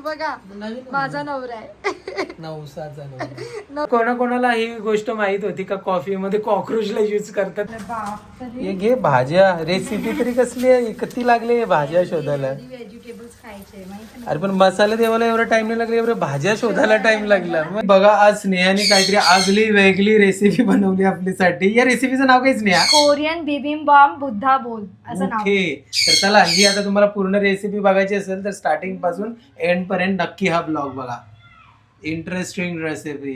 बघा माझा नवरा आहे. नवसाचा नवरा. कोणाकोणाला ही गोष्ट माहीत होती का कॉफी मध्ये कॉक्रोचला युज करतात हे घे भाज्या. रेसिपी तरी कसली आहे? किती लागले भाज्या शोधायला? अरे पण मसाला देवाला एवढा टाइम नाही लागला एवढं भाज्या शोधायला टाइम लागला. मग बघा आज स्नेहाने काहीतरी आगली वेगळी रेसिपी बनवली आपल्यासाठी. या रेसिपीचं नाव काय स्नेहा? कोरियन बिबिंबाम बुद्धा बोल असं नाव. ओके. तर चला ही आता तुम्हाला पूर्ण रेसिपी बघायची असेल तर स्टार्टिंगपासून एंड पर्यंत नक्की हा ब्लॉग बघा. इंटरेस्टिंग रेसिपी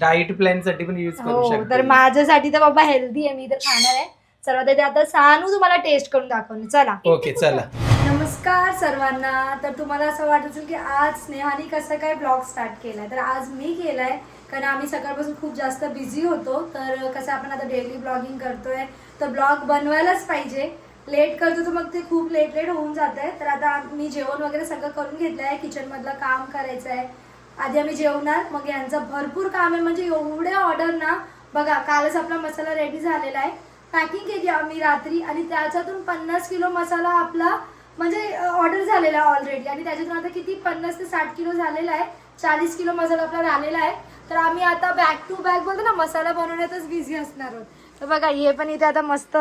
डाईट प्लॅनसाठी पण युज करू हो तर शकता. माझ्यासाठी तर बाबा हेल्दी आहे मी तर खाणार आहे. सर्वात आधी आता सानू तुम्हाला टेस्ट करून दाखवणे चला. ओके चला. नमस्कार सर्वांना. तर तुम्हाला असं वाटत असेल की आज स्नेहाने कसं काय ब्लॉग स्टार्ट केलाय? तर आज मी केलाय कारण आम्ही सकाळपासून खूप जास्त बिझी होतो. तर कसं आपण आता डेली ब्लॉगिंग करतोय तर ब्लॉग बनवायलाच पाहिजे. लेट करतो तर मग ते खूप लेट लेट होऊन जात आहे तर आता मी जेवण वगैरे सगळं करून घेतलं आहे किचनमधलं काम करायचं आहे आधी आम्ही जेवणार मग यांचं भरपूर काम आहे. म्हणजे एवढ्या ऑर्डर ना बघा कालच आपला मसाला रेडी झालेला आहे. पॅकिंग केली आम्ही रात्री आणि त्याच्यातून पन्नास किलो मसाला आपला म्हणजे ऑर्डर झालेला आहे ऑलरेडी आणि त्याच्यातून आता किती? पन्नास ते साठ किलो झालेला आहे. चाळीस किलो मसाला आपला राहिलेला आहे. तर आम्ही आता बॅक टू बॅक बोलतो ना मसाला बनवण्यातच बिझी असणार आहोत. तर बघा हे पण इथे आता मस्त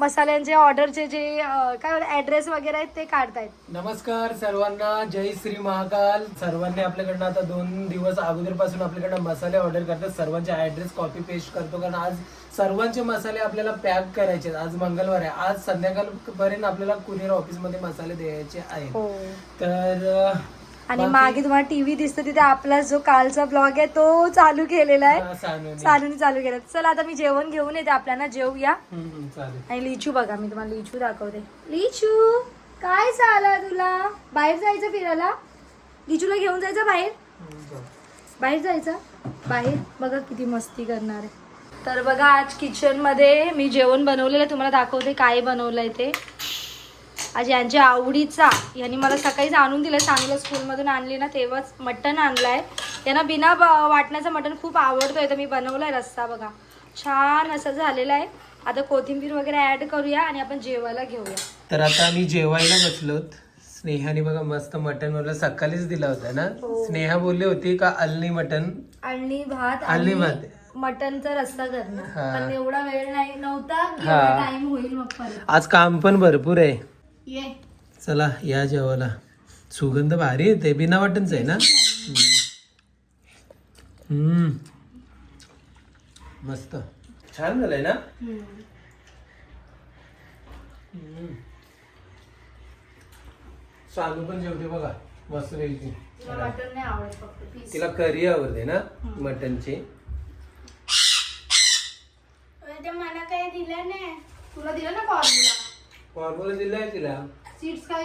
मसाल्यांचे ऑर्डरचे जे अं, काय ॲड्रेस वगैरे आहेत ते काढतायत. नमस्कार सर्वांना जय श्री महाकाल. सर्वांनी आपल्याकडनं आता दोन दिवस अगोदरपासून आपल्याकडनं मसाले ऑर्डर करतात. सर्वांचे ऍड्रेस कॉपी पेस्ट करतो कारण आज सर्वांचे मसाले आपल्याला पॅक करायचे आहेत. आज मंगळवार आहे. आज संध्याकाळपर्यंत आपल्याला कुरिअर ऑफिसमध्ये मसाले द्यायचे आहेत. हो. तर अं, आणि मागे तुम्हाला टीव्ही दिसतो तिथे आपला जो कालचा ब्लॉग आहे तो चालू केलेला आहे. चालून चालू केला. चला आता मी जेवण घेऊन येते आपल्याला जेवूया. आणि लिचू बघा मी तुम्हाला लिचू दाखवते. लिचू काय झालं तुला? बाहेर जायचं फिरायला? लिचूला घेऊन जायचं बाहेर. बाहेर जायचं? बाहेर? बघा किती मस्ती करणार आहे. तर बघा आज किचनमध्ये मी जेवण बनवलेलं आहे. तुम्हाला दाखवते काय बनवलंय ते. आज यांच्या आवडीचा यांनी मला सकाळीच आणून दिलं. सानूला स्कूलमधून आणली ना तेव्हाच मटण आणलाय. यांना बिना वाटण्याचं मटण खूप आवडतंय. तर मी बनवलाय रस्सा बघा. छान असं झालेला आहे. आता कोथिंबीर वगैरे ऍड करूया आणि आपण जेवायला घेऊया. तर आता आम्ही जेवायला बसलोत स्नेहाने बघा मस्त मटन मला सकाळीच दिला होता ना. हो. स्नेहा बोलली होती का अल्ली मटन आणि भात आणि भात. मटणचा रस्सा करणार. हा. पण एवढा वेळ नाही नव्हता हा. टाइम होईल मग परत. आज काम पण भरपूर आहे. ये. चला या जेवायला. सुगंध भारी येते बिना वाटणच आहे ना? हम्म. मस्त. छान झालंय ना? हम्म. सानू पण जेवते बघा मस्त पैकी. तुला मटण नाही आवडत फक्त पीस तिला करी आवडते ना मटनची? ते मला काही दिलं नाही. तुला दिलं ना फॉर्म्युला फॉर्म्युला दिलाय तिला. सीट्स काय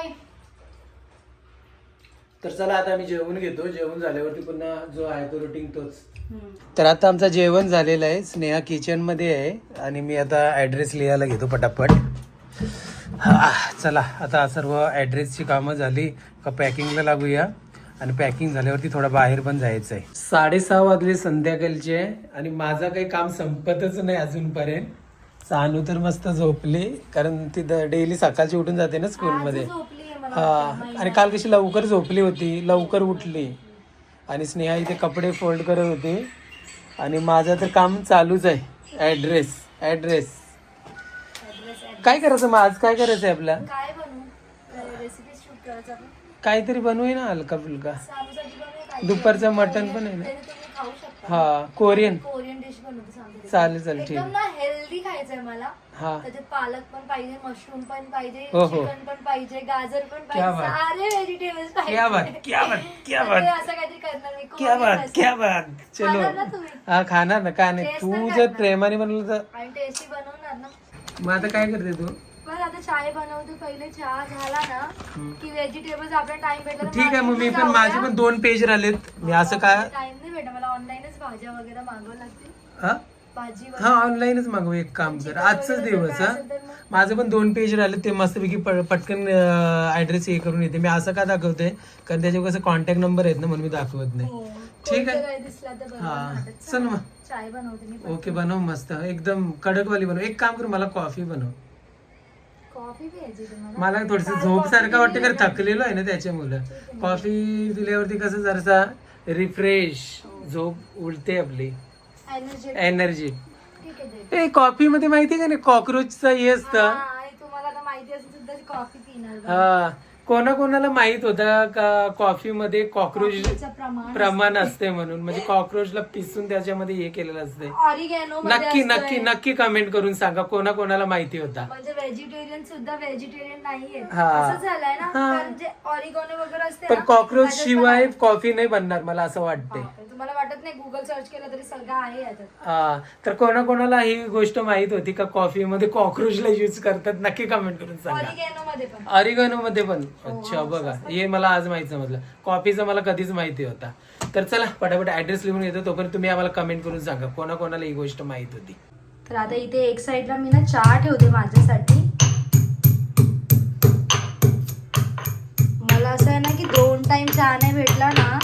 तर चला आता आम्ही जेवण घेतो. जेवण झाल्यावरती पुन्हा जो आहे तो रुटीन तोच. तर आता आमचं जेवण झालेलं आहे. स्नेहा किचनमध्ये आहे आणि मी आता ऍड्रेस लिहायला घेतो पटापट. हा, चला आता सर्व ऍड्रेसची कामं झाली का पॅकिंगला लागूया. आणि पॅकिंग झाल्यावरती थोडा बाहेर पण जायचं आहे साडेसहा वाजले संध्याकाळचे आणि माझं काही काम संपतच नाही अजूनपर्यंत. सानू तर मस्त झोपली कारण ती डेली सकाळची उठून जाते ना स्कूलमध्ये हा आणि काल कशी लवकर झोपली होती लवकर उठली. आणि स्नेहा इथे कपडे फोल्ड करत होती. आणि माझं तर काम चालूच आहे. ॲड्रेस ॲड्रेस काय करायचं मग? आज काय करायचं आहे बनवू? आपण काहीतरी बनवूया ना हलका फुलका. दुपारचं मटण पण आहे ना तरी तुम्ही खाऊ शकता हा कोरियन. कोरियन डिश बनवते सांगते. चालेल चालेल ठीक. एकदम ना हेल्दी खायचंय मला. हा. त्याच्यात पालक पण पाहिजे मशरूम पण पाहिजे हो, हो. चिकन पण पाहिजे गाजर पण क्या पाहिजे बात. सारे व्हेजिटेबल्स क्या बात पाहिजे क्या बात क्या तर बात. असं काहीतरी करणार मी क्या कोरियन बात. क्या बात. चलो. खाणार ना तुम्ही? हा खाणार ना. काय नाही Taste तू जर करणार. प्रेमाने बनवलं तर आणि टेस्टी बनवणार ना. मग आता काय करते तू? आता चाय बनवते. पहिले चहा झाला ना की व्हेजिटेबल्स आपला टाइम भेटला ठीक आहे मग मी पण माझे. पण दोन पेज राहिलेत. मी असं काय टाइम नाही मला ऑनलाईनच भाज्या वगैरे लागतील. हा? भाजी हा ऑनलाईनच मागव. एक काम कर. आजचाच दिवस हा? माझं पण दोन पेज राहिले ते मस्तपैकी पटकन ऍड्रेस हे करून येते. मी असं का दाखवते? कारण त्याच्यावर कसं कॉन्टॅक्ट नंबर आहेत ना म्हणून मी दाखवत नाही. हो. ठीक आहे. हा. चल मग. चाय बनवते मी ओके बनव मस्त. एकदम कडकवाली बनव. एक काम कर मला कॉफी बनव. कॉफी प्यायची तुम्हाला मला. थोडस झोप सारखं वाटतं कारण थकलेलो आहे ना त्याच्यामुळं. कॉफी पिल्यावरती कसं जरासा रिफ्रेश झोप उलटे आपली. एनर्जी एनर्जी ठीक आहे दे. ए कॉफी मध्ये माहिती का नाही? कॉक्रोचचं हे असतं. हा, आणि तुम्हाला आता माहिती असेल सुद्धा कॉफी पिणार. हा. कोणाकोणाला माहीत होता का कॉफी मध्ये कॉक्रोच कॉफीचं प्रमाण प्रमाण असते म्हणून? म्हणजे कॉक्रोचला पिसून त्याच्यामध्ये हे केलेलं असते ऑरिगॅनो नक्की नक्की नक्की कमेंट करून सांगा. कोणाकोणाला माहिती होता? म्हणजे व्हेजिटेरियन सुद्धा व्हेजिटेरियन नाहीये. हा. असं झालंय ना? हा. कारण जे ऑरिगॅनो वगैरे असते पण ना, कॉक्रोच त्याच्यात शिवाय कॉफी नाही बनणार मला असं वाटते. तुम्हाला वाटत नाही गुगल सर्च केलं तरी सगळं आहे याच्यात. हा तर कोणाकोणाला ही गोष्ट माहीत होती का कॉफी मध्ये कॉक्रोचला युज करतात? नक्की कमेंट करून सांगा. ऑरिगॅनो मध्ये पण. ऑरिगॅनो मध्ये पण. अच्छा बघा. हे मला आज माहीत समजलं. कॉफीचं मला कधीच माहिती होता. तर चला पटापट ऍड्रेस लिहून येतो. तोपर्यंत तुम्ही आम्हाला कमेंट करून सांगा. कोणाकोणाला ही गोष्ट माहीत होती. तर आता इथे एक साइडला मी ना चहा ठेवते माझ्यासाठी. मला असं आहे ना की दोन टाइम चहा नाही भेटला ना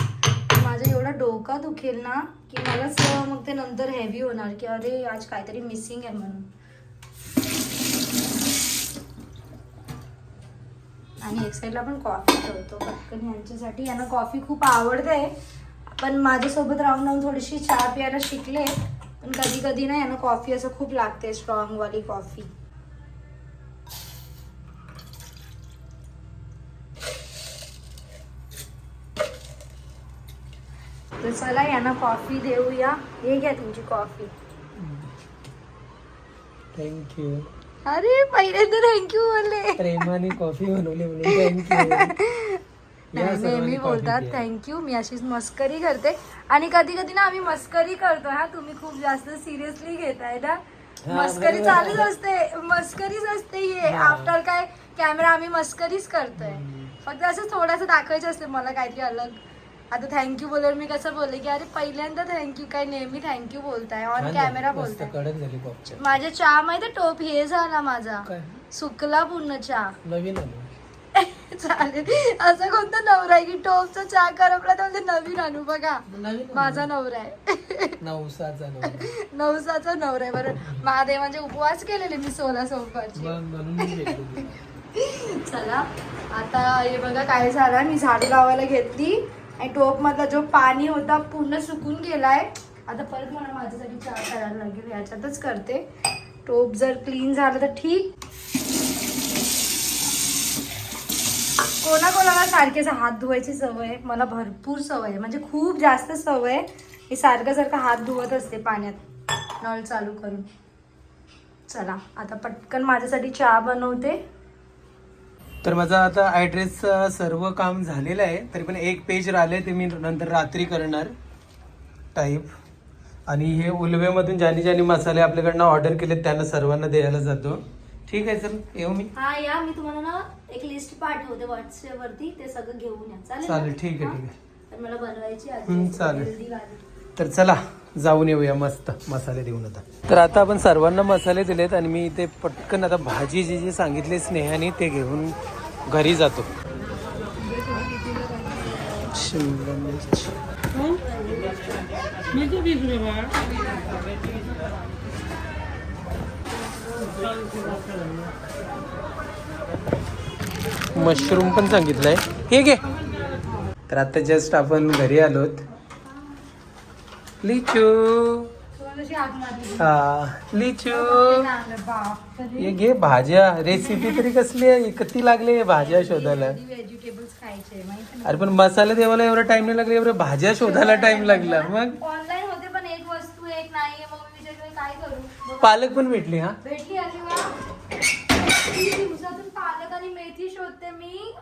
डोका दुखेल ना की मला मग ते नंतर हेवी होणार की अरे आज काहीतरी मिसिंग आहे म्हणून. आणि एक साईडला पण कॉफी ठेवतो. पटकन यांच्यासाठी. यांना कॉफी खूप आवडते. पण माझ्यासोबत राहून राहून थोडीशी चहा प्यायला शिकले. पण कधी कधी ना यांना कॉफी असं खूप लागते स्ट्रॉंगवाली कॉफी चला यांना कॉफी देऊया. हे घ्या तुमची कॉफी थँक्यू अरे पहिल्यांदा थँक्यू बोलले. प्रेमाने कॉफी बनवली म्हणून थँक्यू नाही, नेहमी बोलतात थँक्यू मी अशीच मस्करी करते. आणि कधी कधी ना आम्ही मस्करी करतो हा. तुम्ही खूप जास्त सिरियसली घेताय ना. मस्करी. चालूच असते. मस्करीच असते हा. आफ्टर काय कॅमेरा आम्ही मस्करीच करतोय. फक्त असं थोडंसं दाखवायचं असते मला काहीतरी अलग आता थँक्यू बोलल्यावर मी कसं बोलले की अरे पहिल्यांदा थँक्यू काय नेहमी थँक्यू बोलताय ऑन कॅमेरा बोलताय. कडक झाली माझ्या चहा माहिती टोप? हे झाला माझा. काय? सुकला पूर्ण चहा. नवीन आलो. चालेल. असं कोणता नवरा आहे की टोपचा चहा करपला तर म्हणजे नवीन आणू बघा. नवीन माझा नवरा आहे. नवसाचा नवरा. नवसाचा नवरा आहे बरं. महादेवांचे उपवास केलेले मी सोळा सोमवारचे. मग म्हणून मी भेटलो तुला. चला. आता हे बघा काय झालं? मी झाडू लावायला घेतली. आणि टोप मधला जो पाणी होता पूर्ण सुकून गेलाय. आता परत मला माझ्यासाठी चहा करायला लागेल याच्यातच करते. टोप जर क्लीन झालं तर ठीक. कोणाकोणाला सारखे हात धुवायची सवय? आहे मला भरपूर सवय. आहे म्हणजे खूप जास्त सवय. आहे मी सारखं सारखं हात धुवत असते पाण्यात. नळ चालू करून. चला आता पटकन माझ्यासाठी चहा बनवते. तर माझा आता ऍड्रेस सर्व काम झालेलं आहे तरी पण एक पेज राहिले ते मी नंतर रात्री करणार टाईप आणि हे उलवेमधून ज्यांनी ज्यांनी मसाले आपल्याकडनं ऑर्डर केले त्यांना सर्वांना द्यायला जातो ठीक आहे सर येऊ मी हा या मी तुम्हाला ना एक लिस्ट पाठवते व्हॉट्सअप वरती ते सगळं घेऊन या चालेल? चालेल ठीक आहे? ठीक आहे तर मला बनवायची हम्म, चालेल. वाली. तर चला जाऊन येऊया मस्त मसाले देऊन आता. तर आता आपण सर्वांना मसाले दिलेत आणि मी इथे पटकन आता भाजी जी जी सांगितली स्नेहाने ते घेऊन घरी जातो. शिमला मशरूम पण सांगितलंय. हे घे. तर आता जस्ट आपण घरी आलोत. लिचू? हा लिचू. हे घे भाज्या रेसिपी तरी कसली आहे? किती लागले भाज्या शोधायला. कधी व्हेजिटेबल्स खायचे माहिती ना अरे पण मसाले देवाला एवढा टाइम नाही लागला एवढं भाज्या शोधायला टाइम लागला. मग? ऑनलाईन होते पण एक वस्तू एक नाही. मग मी विचार केला, काय करू? बघ, पालक पण भेटली हा? भेटली वा किती दिवसातून पालक आणि मेथी शोधते मी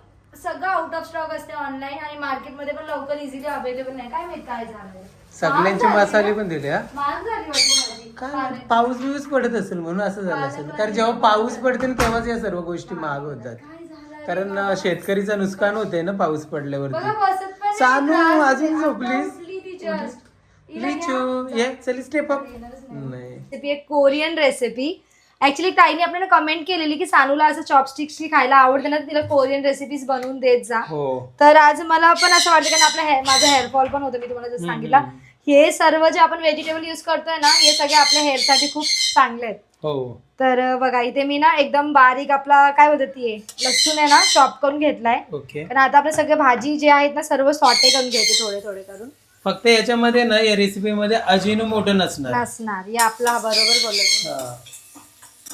सगळं आउट ऑफ स्टॉक असते ऑनलाईन आणि मार्केटमध्ये पण लवकर इझिली अवेलेबल नाही काय माहीत काय झालंय सगळ्यांचे महाग झाली मसाले ना? पण दिले हा महाग झाली वाटतं माझी काय पालक. पाऊस बिऊस पडत असेल म्हणून असं झालं असेल कारण जेव्हा पाऊस पडते ना तेव्हाच या सर्व गोष्टी महाग होतात काय कारण अं, शेतकरीचं नुकसान होते ना पाऊस बघा पडल्यावरती बसत पण नाही, सानू, त्रास अजून होते. झोपलीस? आता उठली ती just. हिला लिचू घ्या. ये चल स्टेप अप येणारच नाही रेसिपी एक कोरियन रेसिपी ऍक्च्युली ताईने आपल्याला कमेंट केलेली की सानूला असं चॉपस्टिक्सची खायला आवडते ना तिला कोरियन रेसिपीज बनवून देत जा. हो. तर आज मला पण असं वाटतं कारण आपला माझा हेअरफॉल पण होतं मी तुम्हाला जसं सांगितलं. हे सर्व जे आपण व्हेजिटेबल यूज करतोय ना हे सगळे आपल्या हेअरसाठी खूप चांगले आहेत. हो. तर अं, बघा इथे मी ना एकदम बारीक आपला काय बोलतात ती लसूण आहे ना चॉप करून घेतलाय. ओके. कारण आता आपले सगळे भाजी जे आहेत ना सर्व सॉटे करून घ्यायचे थोडे थोडे करून. फक्त याच्यामध्ये ना या रेसिपी मध्ये अजिनो मोठं नसणार. नसणार. हे आपला बरोबर बोललो तुम्ही. हा.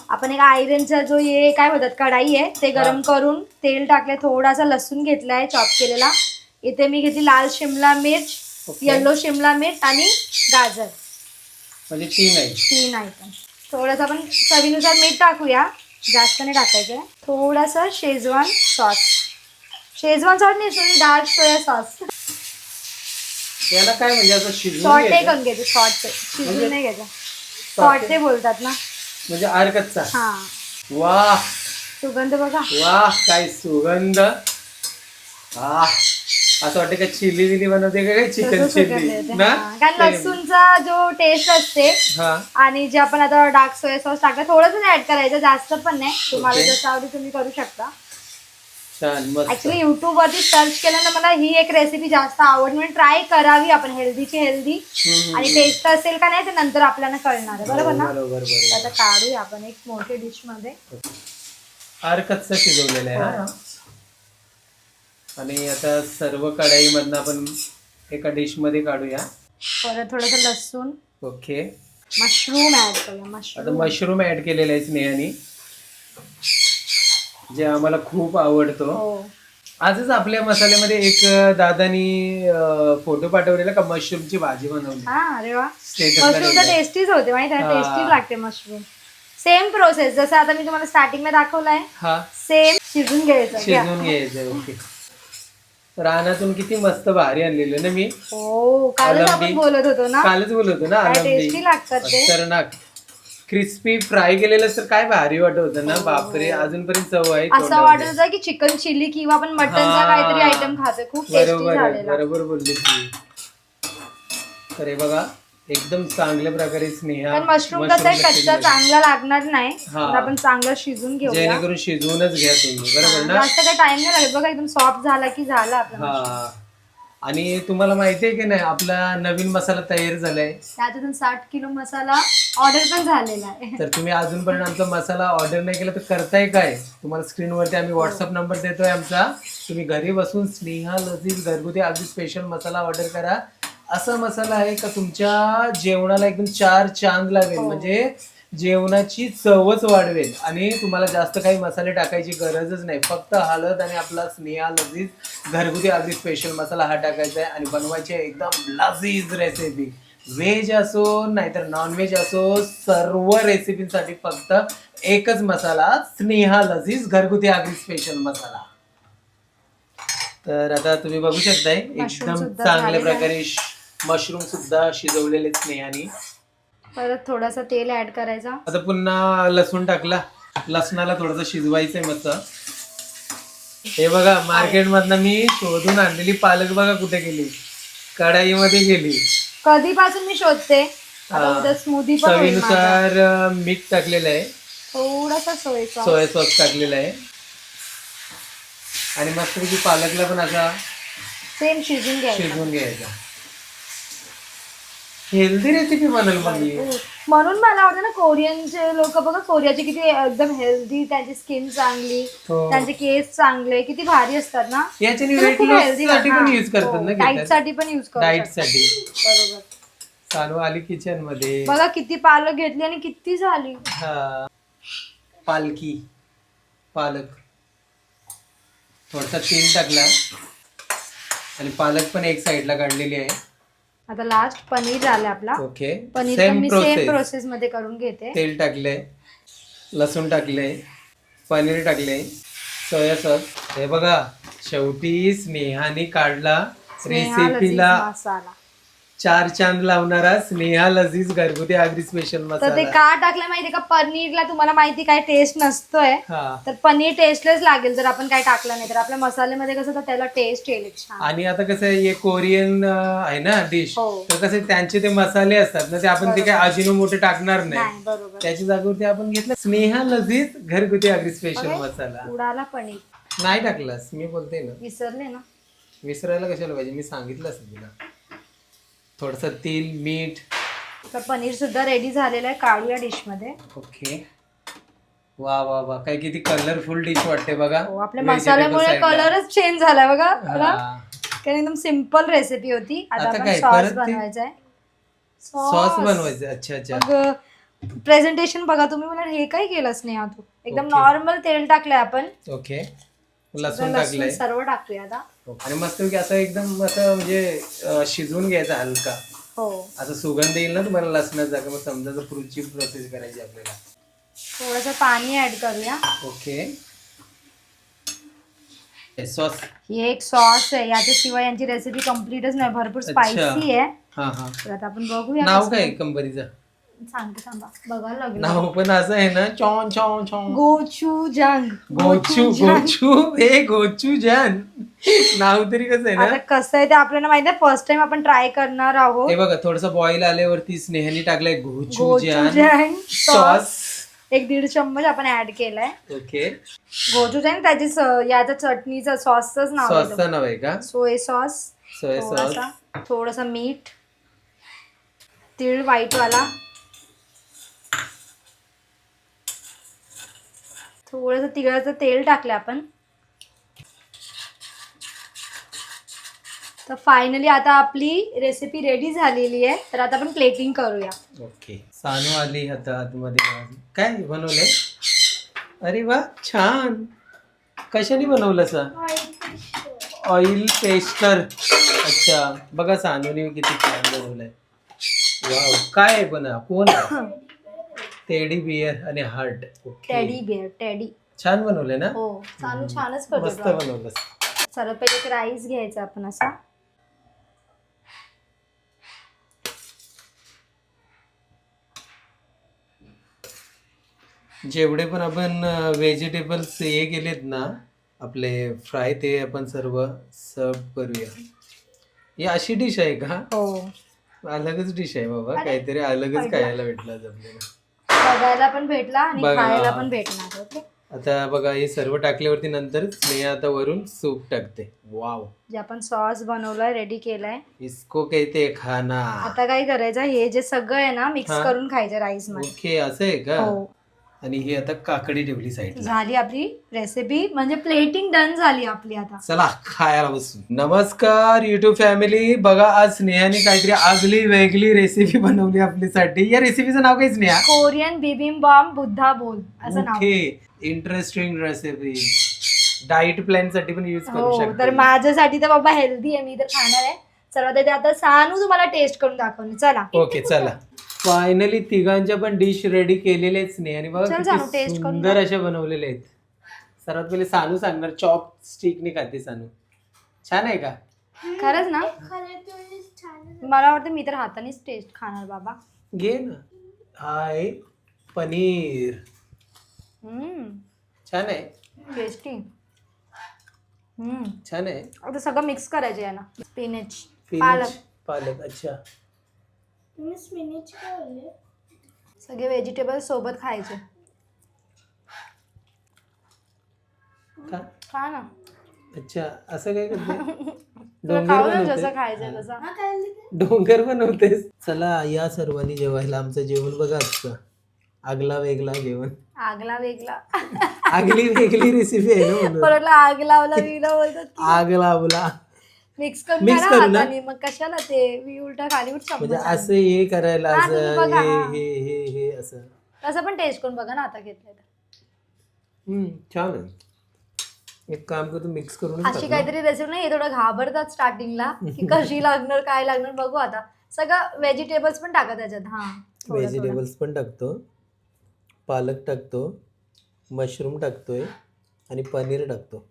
आपण एक आयरनचा जो हे काय बोलतात कढाई आहे ते गरम करून तेल टाकले थोडासा लसूण घेतलाय चॉप केलेला. इथे मी घेतली लाल शिमला मिर्च ओके. येलो शिमला मिर्च आणि गाजर. म्हणजे तीन आहे. तीन आयटम थोडंसं आपण चवीनुसार मीठ टाकूया. जास्त नाही टाकायचं थोडासा शेजवान सॉस शेजवान सॉस नाही सॉरी डार्क सोया सॉस याला काय म्हणजे असं शिजवून सॉटे घ्यायचं? करून घ्यायचे सॉटे शिजून म्हणजे- नाही घ्यायचं सॉटे बोलतात ना. म्हणजे अर्कचा हा. वाह. सुगंध बघा. वाह काय सुगंध. हा असं वाटतं का चिली विली बनवते का काय? Chicken chilli. ना. कारण लसूणचा जो टेस्ट असते हा. आणि जे आपण आता डार्क सोया सॉस टाकलं थोडंसं ऍड करायचं जास्त पण नाही. तुम्हाला. जसं आवडेल तुम्ही करू शकता. ऍक्च्युली युट्यूब वरती सर्च केल्यानं मला ही एक रेसिपी जास्त आवडली. म्हणजे ट्राय करावी आपण हेल्दीची हेल्दी. आणि टेस्ट असेल का नाही ते नंतर आपल्याला कळणार आहे. बरोबर ना? बरोबर तर बरोबर आता काढूया आपण एक मोठे डिशमध्ये. अर्कचा शिजवलेला आहे हा. हो. आणि आता सर्व कढाई मधनं आपण एका डिशमध्ये काढूया. परत थोडस लसूण. ओके. मशरूम ऍड करूया मशरूम मशरूम ऍड केलेलं आहे स्नेहानी. जे आम्हाला खूप आवडतो. हो. आजच आपल्या मसाल्यामध्ये एक दादानी फोटो पाठवलेला का मशरूमची भाजी बनवली. हा अरे वा. Status ला मशरूम तर ठेवलंय. टेस्टीच होते माहिती आहे हा. टेस्टी लागते मशरूम. सेम प्रोसेस जसं आता मी तुम्हाला स्टार्टिंगमध्ये दाखवलंय हा. सेम शिजून घ्यायचं. घ्या. शिजवून घ्यायचं ओके रानातून किती मस्त भारी आणलेलं ना मी. हो कालच आपण. बोलत होतो ना. कालच बोलत होतो ना काय आलंबी. टेस्टी लागतात ते. खतरनाक. क्रिस्पी फ्राय केलेलं तर काय भारी वाटत होतं ना? बापरे अजूनपर्यंत चव आहे हो. असं तोंडामध्ये. वाटत होतं की चिकन चिली किंवा आपण मटनचा हा. काहीतरी आयटम खातोय खूप टेस्टी बरोबर आहे, झालेला. बरोबर बोलली ती. तर हे बघा एकदम चांगल्या प्रकारे स्नेहा पण मशरूम कसं आहे mushroom कच्चा चांगला लागणार नाही. हा. तर आपण चांगलं शिजून घेऊया. जेणेकरून शिजवूनच घ्या तुम्ही बरोबर ना? जास्त काही टाइम नाही लागत. बघा एकदम सॉफ्ट झाला की झाला आपला हा. आणि तुम्हाला माहितीये की नाही आपला नवीन मसाला तयार झालाय. त्यातून साठ किलो मसाला ऑर्डर पण झालेला आहे. तर तुम्ही अजूनपर्यंत आमचा मसाला ऑर्डर नाही केला तर करताय काय? तुम्हाला स्क्रीनवरती आम्ही व्हॉट्सअप नंबर देतोय आमचा. तुम्ही घरी बसून स्नेहा लजीज घरगुती अगदी स्पेशल मसाला ऑर्डर करा. असा मसाला आहे का तुमच्या जेवणाला एकदम चार चांद लागेल. हो. म्हणजे जेवणाची चवच वाढवेल. आणि तुम्हाला जास्त काही मसाले टाकायची गरजच नाही. फक्त हळद आणि आपला स्नेहा लजीज घरगुती अगदी स्पेशल मसाला हा टाकायचा आहे. आणि बनवायची आहे एकदम लजीज रेसिपी व्हेज असो नाहीतर नॉन व्हेज असो सर्व रेसिपीसाठी फक्त एकच मसाला स्नेहा लजीज घरगुती आगरी स्पेशल मसाला. तर आता तुम्ही बघू शकताय एकदम चांगल्या. प्रकारे मशरूम सुद्धा शिजवलेले स्नेहानी. परत थोडासा तेल ऍड करायचा. आता पुन्हा लसूण टाकला. लसणाला थोडस शिजवायचंय मस्त. हे बघा मार्केट मधनं मी शोधून आणलेली पालक बघा कुठे गेली. कढाईमध्ये गेली. कधीपासून मी शोधते? स्मूदी. चवीनुसार मीठ टाकलेलं आहे. थोडासा सोय सोया सॉस टाकलेला आहे. आणि मस्तपैकी पालकला पण असा सेम शिजून घ्यायचा. शिजवून घ्यायचा. हेल्दी रेसिपी बनल ही. हो. म्हणून मला वाटतं ना कोरियनचे लोक बघा कोरियाचे किती एकदम हेल्दी त्यांची स्किन चांगली हो. त्यांचे केस चांगले किती भारी असतात ना. याच्याने ते वेट खूप लॉस healthy साठी हा. पण युज करतात हो, ना diet घेतात. साठी पण युज डाएट. साठी. बरोबर. चालू आली किचनमध्ये. बघा किती पालक घेतली आणि किती झाली. हा. पालकी. पालक. थोडासा तेल टाकला. आणि पालक पण एक साइडला काढलेली आहे. आता लास्ट पनीर झालं आपला. ओके पनीर पण सेम मी सेम प्रोसेस मध्ये करून घेते. तेल टाकलंय लसूण टाकलंय पनीर टाकलंय सोया सॉस हे बघा शेवटी स्नेहाने काढला रेसिपीला मसाला. चार चांद लावणारा स्नेहा लजीज घरगुती आगरी स्पेशल तर ते मसाला का टाकलं माहितीये का? पनीरला तुम्हाला माहिती काय टेस्ट नसतोय. हा. तर पनीर टेस्टलेस लागेल जर आपण काय टाकलं नाही तर. आपल्या मसाल्यामध्ये कसं तर त्याला टेस्ट येईल. छान. आणि आता कसं आहे हे कोरियन अं, आहे ना डिश हो. तर कसं त्यांचे ते मसाले असतात ना ते आपण ते काय अजिनो मोठे टाकणार नाही. नाही बरोबर. त्याच्या जागेवरती आपण घेतलं स्नेहा लजीज घरगुती आगरी स्पेशल अरे. मसाला. उडाला पनीर. नाही टाकलास मी बोलते ना. विसरले ना. विसरायला कशाला पाहिजे? मी सांगितलं असं तुला. थोडस तेल मीठ. तर पनीर सुद्धा रेडी झालेलं आहे काढूया डिशमध्ये. ओके. वा वा वा. काय किती कलरफुल डिश वाटते बघा. हो आपल्या Vegetable मसाल्यामुळे side ला. कलरच चेंज झालाय बघा. बघा. हा. कारण एकदम सिंपल रेसिपी होती. आता आता आपण काय, सॉस ते- बनवायचा आहे. सॉस बनवायचं अच्छा अच्छा. मग प्रेझेंटेशन बघा. तुम्ही मला हे काय केलं स्नेहा तू? एकदम Okay. नॉर्मल तेल टाकलंय आपण. ओके. लसूण लसूण टाकलंय. सर्व टाकूया आता. आणि मस्त की असं एकदम असं म्हणजे अं, शिजवून घ्यायचा हलका. हो. असं सुगंध येईल ना तुम्हाला लसणाचा का मग समजा जर पुढची प्रोसेस करायची आपल्याला. थोडस पाणी ऍड करूया. ओके. सॉस ही एक सॉस आहे. याच्याशिवाय यांची रेसिपी कम्प्लीटच नाही. भरपूर अच्छा. स्पायसी आहे. हा हा. तर आता आपण बघूया नाव कसं. काय कंपनीचं सांगते थांबा बघायला लागेल. नाव पण असं आहे ना चॉन चॉन चॉन. गोचू जंग. गोचू गोचू हे गोचू जन नाव तरी कसं आहे आता ना कसं आहे ते आपल्याला माहिती आहे फर्स्ट टाइम आपण ट्राय करणार आहोत. हे बघा थोडस बॉईल आल्यावरती स्नेहाने टाकलंय गोचू गोचू जन जंग. सॉस सॉस एक दीड चम्मच आपण ऍड केलाय. ओके गोचू जंग त्याची स- याचं चटणीचं सॉसच नाव आहे सॉसचं नाव आहे का? सोय सॉस सोया सॉस थोडासा थोडासा मीठ. तीळ व्हाईट वाला. थोडस तिळाचं तेल टाकलं आपण. तर फायनली आता आपली रेसिपी रेडी झालेली आहे. तर आता आपण प्लेटिंग करूया. ओके सानू आली हातात मध्ये काय बनवलंय? अरे वा छान. कशाने बनवलं सा ऑइल पेस्टर अच्छा. बघा सानूने किती छान बनवलंय. वाव काय पण हा? कोण टेडी बियर आणि हार्ट टेडी बिअर टेडी छान बनवलंय ना? हो चालू छानच मस्त करतो बनवलं. सर्व पहिले एक राईस घ्यायचा आपण असा. जेवढे पण आपण व्हेजिटेबल्स हे केलेत ना आपले फ्राय ते आपण सर्व सर्व करूया. ही अशी डिश आहे का? हो. अलगच डिश आहे बाबा. अरे, काहीतरी अलगच. खायला भेटलं आज आपल्याला बघायला पण भेटला आणि बघा. खायला पण भेटणार ओके? आता बघा हे सर्व टाकल्यावरती नंतर स्नेहा आता वरून सूप टाकते. वाव जे आपण सॉस बनवलाय रेडी केलाय. इसको कहते खाना. आता काय करायचं हे जे सगळं आहे ना मिक्स हा. करून खायचं राईसमध्ये. ओके असं आहे का? हो. आणि ही आता काकडी ठेवली साईडला. झाली आपली रेसिपी म्हणजे प्लेटिंग डन झाली आपली आता. चला खायला बसू नमस्कार युट्यूब फॅमिली बघा आज स्नेहाने काहीतरी आगली वेगळी रेसिपी बनवली आपल्यासाठी या रेसिपीचं नाव काय स्नेहा? कोरियन बिबिंबाम बुद्धा बोल असं नाव. ओके इंटरेस्टिंग रेसिपी डाईट प्लॅनसाठी पण युज करू हो शकतो. तर माझ्यासाठी तर बाबा हेल्दी आहे मी तर खाणार आहे. सर्वात आधी आता सानू तुम्हाला टेस्ट करून दाखवणे चला. ओके चला. फायनली तिघांच्या पण डिश रेडी केलेले आहेत स्नेह आणि बघा चल सानू, किती taste करून सुंदर अशा बनवलेले आहेत. सर्वात पहिले सानू सांगणार चॉप स्टिकने खाते सानू. छान आहे का? खरंच ना? मला वाटतं मी तर हातानेच टेस्ट खाणार बाबा. घे ना. हा आहे पनीर. हम्म. छान आहे. टेस्टी हम्म. छान आहे. आता सगळं मिक्स करायचं याला स्पिनच Spinach, पालक. पालक अच्छा. सगळे व्हेजिटेबल सोबत खायचे. का खा ना. अच्छा असं काय करते? तुला डोंगर खाऊ ना जसं बनवते खायचं तसं डोंगर बनवतेस. चला या सर्वांनी जेवायला. आमचं जेवण बघा आजचं. आगला वेगळा जेवण. आगला वेगळा आगली वेगळी रेसिपी आहे ना म्हणून. परतला आग लावला विला बोलतात आग लावला मिक्स करून Mix करा करू ना? हाताने. मग कशाला ते? मी उलटा खाली उठ म्हणजे चम्मच असं हे करायला हा, असं बघा, हे हा. हे हे हे असं. तसं पण टेस्ट करून बघा ना आता तर. हम्म छान आहे. एक काम करतो मिक्स करून अशी काहीतरी रेसिपी नाही हे थोडं घाबरतात स्टार्टिंगला की कशी लागणार काय लागणार बघू आता. सगळं व्हेजिटेबल्स पण टाका त्याच्यात. हा थोडं- थोडं. व्हेजिटेबल्स पण टाकतो. पालक टाकतो. मशरूम टाकतोय. आणि पनीर टाकतो.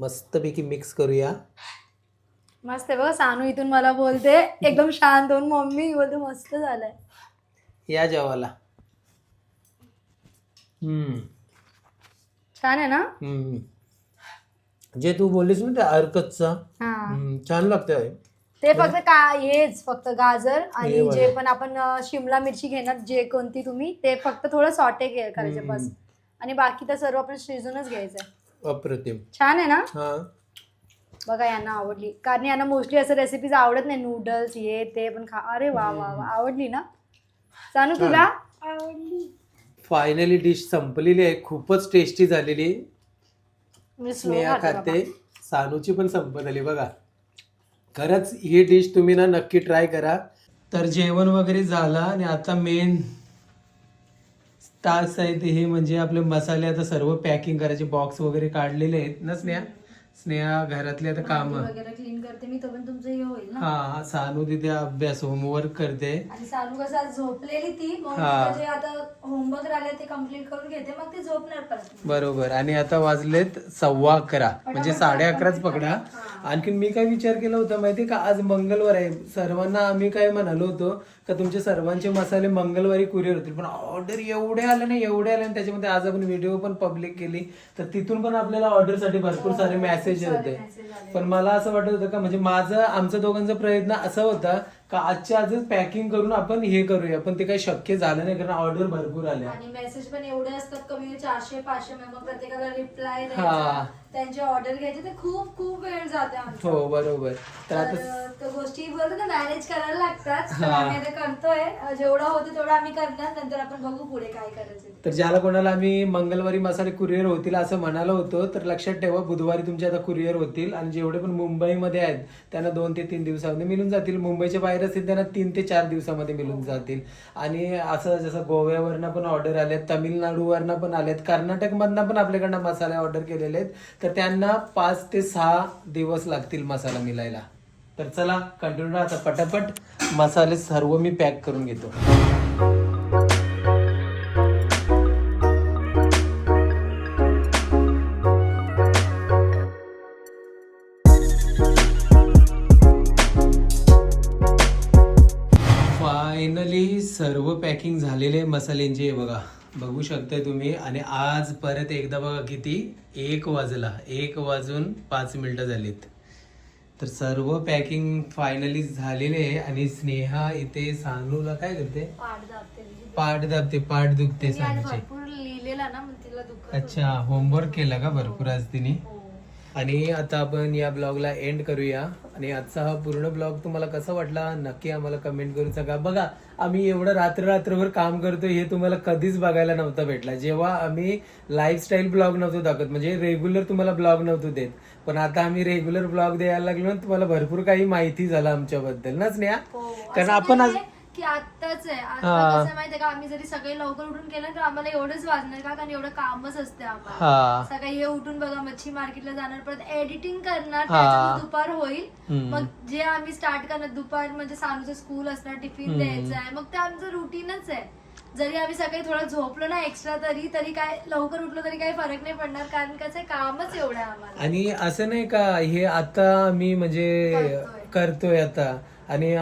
मस्तपैकी मिक्स करूया. मस्त आहे बघ सानू इथून मला बोलते एकदम शांत होऊन मम्मी बोलते मस्त झालंय. या जेवाला हम्म. छान आहे ना? हम्म. जे तू बोललीस ना त्या हा. हम्म, छान लागतंय ते फक्त का हेच फक्त गाजर हे आणि. जे पण आपण अं, शिमला मिरची घेणार जे कोणती तुम्ही ते फक्त थोडं सॉटे करायचे हम्म. बस. आणि बाकी तर सर्व आपण शिजूनच घ्यायचंय. अप्रतिम. छान आहे ना? हा. बघा यांना आवडली. कारण यांना मोस्टली असं रेसिपीज आवडत नाही. नूडल्स हे ते पण खा. अरे वा वा वा. आवडली ना? सांगू तुला? फायनली डिश संपलेली आहे. खूपच टेस्टी झालेली. मी slow स्नेहा खाते खाते. सानूची पण संपत आली. बघा. खरंच ही डिश तुम्ही ना नक्की ट्राय करा. तर जेवण वगैरे झालं आणि आता मेन टास्क आहे ते हे म्हणजे आपले मसाले आता सर्व पॅकिंग करायचे बॉक्स वगैरे काढलेले आहेत. ना स्नेहा? स्नेहा घरातले आता काम. वगैरे क्लीन करते मी पण तुमचं हे होईल ना. हा सानू तिथे अभ्यास होमवर्क करते. आणि सानू कसं आज झोपलेली ती मग हा. तिचं जे आता होमवर्क राहिले ते कंप्लीट करून घेते मग ती झोपणार परत. बरोबर. आणि आता वाजलेत सव्वा अकरा. म्हणजे साडे अकराच पकडा. आणखीन मी काय विचार केला होता माहितीये का? आज मंगळवार आहे. सर्वांना आम्ही काय म्हणालो होतो का तुमचे सर्वांचे मसाले मंगळवारी कुरिअर होतील. पण ऑर्डर एवढे आले ना एवढे आले आणि त्याच्यामध्ये आज आपण व्हिडिओ पण पब्लिक केली. तर तिथून पण आपल्याला ऑर्डरसाठी भरपूर सारे मेसेज होते. पण मला असं वाटत होतं का म्हणजे माझं आमचा दोघांचा प्रयत्न असा होता का आजच्या आजच पॅकिंग करून आपण हे करूया. पण ते काही शक्य झालं नाही कारण ऑर्डर भरपूर आल्या. आणि मेसेज पण एवढे असतात कमी चारशे पाचशे मग प्रत्येकाला रिप्लाय हा. त्यांची ऑर्डर घ्यायची. ते खूप खूप वेळ जाते आमचा. हो बरोबर. तर तर आता त्या गोष्टी बोलतो ना मॅनेज करायला लागतात. तर हा. आम्ही आता करतोय. जेवढं होतं तेवढं आम्ही करणार. नंतर आपण बघू पुढे काय करायचं ते. तर ज्याला कोणाला आम्ही मंगळवारी मसाले कुरिअर होतील असं म्हणालो होतो तर लक्षात ठेवा बुधवारी तुमचे आता कुरिअर होतील. आणि जेवढे पण मुंबईमध्ये आहेत त्यांना दोन ते तीन दिवसामध्ये मिळून जातील. मुंबईच्या बाहेर असतील त्यांना तीन ते चार दिवसामध्ये मिळून जातील. आणि असं जसं गोव्यावरनं पण ऑर्डर आल्यात तामिळनाडूवरनं पण आलेत कर्नाटकमधनं पण आपल्याकडनं मसाले ऑर्डर केलेले आहेत. तर त्यांना पाच ते सहा दिवस लागतील मसाला मिळायला तर चला कंटिन्यू राहता पटापट. मसाले सर्व मी पॅक करून घेतो. पॅकिंग झालेले मसाल्यांचे बघा. बघू शकताय तुम्ही. आणि आज परत एकदा बघा किती? एक वाजला. एक वाजून पाच मिनिटं झालीत. तर सर्व पॅकिंग फायनली झालेले आहे. आणि स्नेहा इथे सानूला काय करते? पाठ दाबते तिची. पाठ दुखते सानूची. अच्छा होमवर्क केला का भरपूर आज तिने? हो. आणि आता आपण या ब्लॉगला एंड करूया. आणि आजचा हा पूर्ण ब्लॉग तुम्हाला कसा वाटला नक्की आम्हाला कमेंट करू सका बघा आम्ही एवढं रात्र रात्रभर काम करतो हे तुम्हाला कधीच बघायला नव्हतं भेटला. जेव्हा आम्ही लाईफस्टाईल ब्लॉग नव्हतो दाखवत म्हणजे रेग्युलर तुम्हाला ब्लॉग नव्हतो देत. पण आता आम्ही रेग्युलर ब्लॉग द्यायला लागलो तुम्हाला भरपूर काही माहिती झालं आमच्याबद्दल. ना स्नेहा? हो. कारण आपण आज नाहीये की आत्ताच आहे. आता. कसं माहितीये का? आम्ही जरी सगळे लवकर उठून केलं तर आम्हाला एवढंच वाजणार का? कारण एवढं कामच असते आम्हाला. हा. सकाळी हे उठून बघा मच्छी मार्केटला जाणार परत एडिटिंग करणार हा. त्याच्यात दुपार होईल. हम्म. मग जे आम्ही स्टार्ट करणार दुपार म्हणजे सानूचं स्कूल असणार टिफिन द्यायचं आहे. मग ते आमचं रुटीनच आहे. जरी आम्ही सकाळी थोडं झोपलो ना एक्स्ट्रा तरी तरी काय लवकर उठलो तरी काही फरक नाही पडणार कारण कसं आहे, कामच एवढं आहे आम्हाला. आणि असं नाही का हे आता मी म्हणजे करतोय. करतोय आता. आणि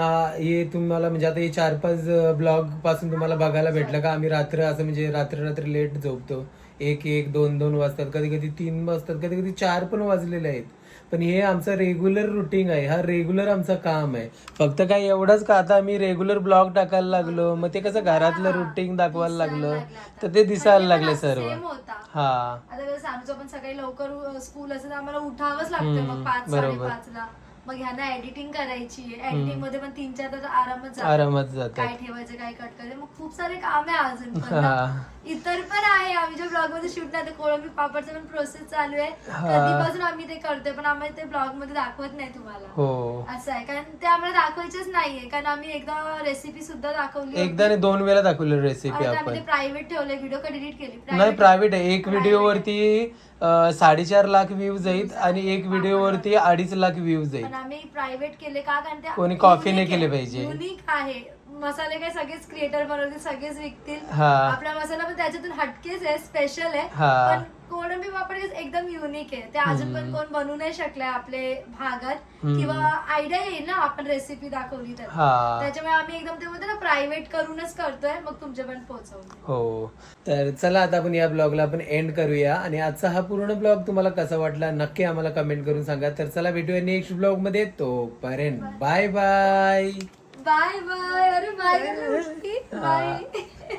हे तुम्हाला म्हणजे आता हे चार पाच ब्लॉगपासून तुम्हाला बघायला भेटलं का? आम्ही रात्र असं म्हणजे रात्र रात्र लेट झोपतो. एक एक दोन दोन वाजतात. कधी कधी तीन वाजतात. कधी कधी चार पण वाजलेले आहेत. पण हे आमचं रेग्युलर रुटीन आहे. हा रेग्युलर आमचं काम आहे. फक्त काय एवढंच का? आता आम्ही रेग्युलर ब्लॉग टाकायला लागलो. मग ते कसं घरातलं रुटीन दाखवायला लागलं? तर ते दिसायला लागले सर्व. हा. आता कसं सानूचं पण सकाळी लवकर स्कूल असेल आम्हाला उठावंच लागतं. मग पाच बरोबर. मग ह्यांना एडिटिंग करायची एडिटिंगमध्ये पण तीन चार तास आरामच जातो. आरामात जातात. काय ठेवायचं काय कट करायचं? मग खूप सारे काम आहे अजून पण. ना. हा. इतर पण आहे. आम्ही जे ब्लॉगमध्ये शूट नाही कोळंबी पापडचं पण प्रोसेस चालू आहे. कधीपासून आम्ही ते करतोय पण आम्ही ते ब्लॉगमध्ये दाखवत नाही तुम्हाला. हो. असं आहे. कारण ते आम्हाला दाखवायचेच नाहीये. कारण आम्ही एकदा रेसिपी सुद्धा दाखवली एकदा नाही दोन वेळा दाखवली रेसिपी आपण. प्रायव्हेट ठेवले व्हिडिओ का डिलीट केली? नाही प्रायव्हेट आहे. एक व्हिडिओ वरती साडेचार लाख व्ह्यूज आहेत आणि एक व्हिडिओ वरती अडीच लाख व्ह्यूज पण आम्ही प्रायव्हेट केले का? कारण त्या कोणी copy नाही केले पाहिजे. युनिक आहे. मसाले काय सगळेच क्रिएटर बनवतील सगळेच विकतील. हा. आपला मसाला पण त्याच्यातून हटकेच आहे स्पेशल आहे. हा. पण कोळंबी पापड एकदम युनिक आहे. ते अजून पण कोण बनवू नाही शकलंय आपले भागात किंवा आयडिया येईल ना आपण रेसिपी दाखवली तर. हा. त्याच्यामुळे आम्ही एकदम ते म्हणतो ना प्रायव्हेट करूनच करतोय मग तुमच्यापर्यंत पोहोचवतो हो. तर चला आता आपण या ब्लॉगला आपण एंड करूया. आणि आजचा हा पूर्ण ब्लॉग तुम्हाला कसा वाटला नक्की आम्हाला कमेंट करून सांगा. तर चला भेटूया नेक्स्ट ब्लॉगमध्ये. तोपर्यंत बाय बाय बाय बाय अरे बाय बाय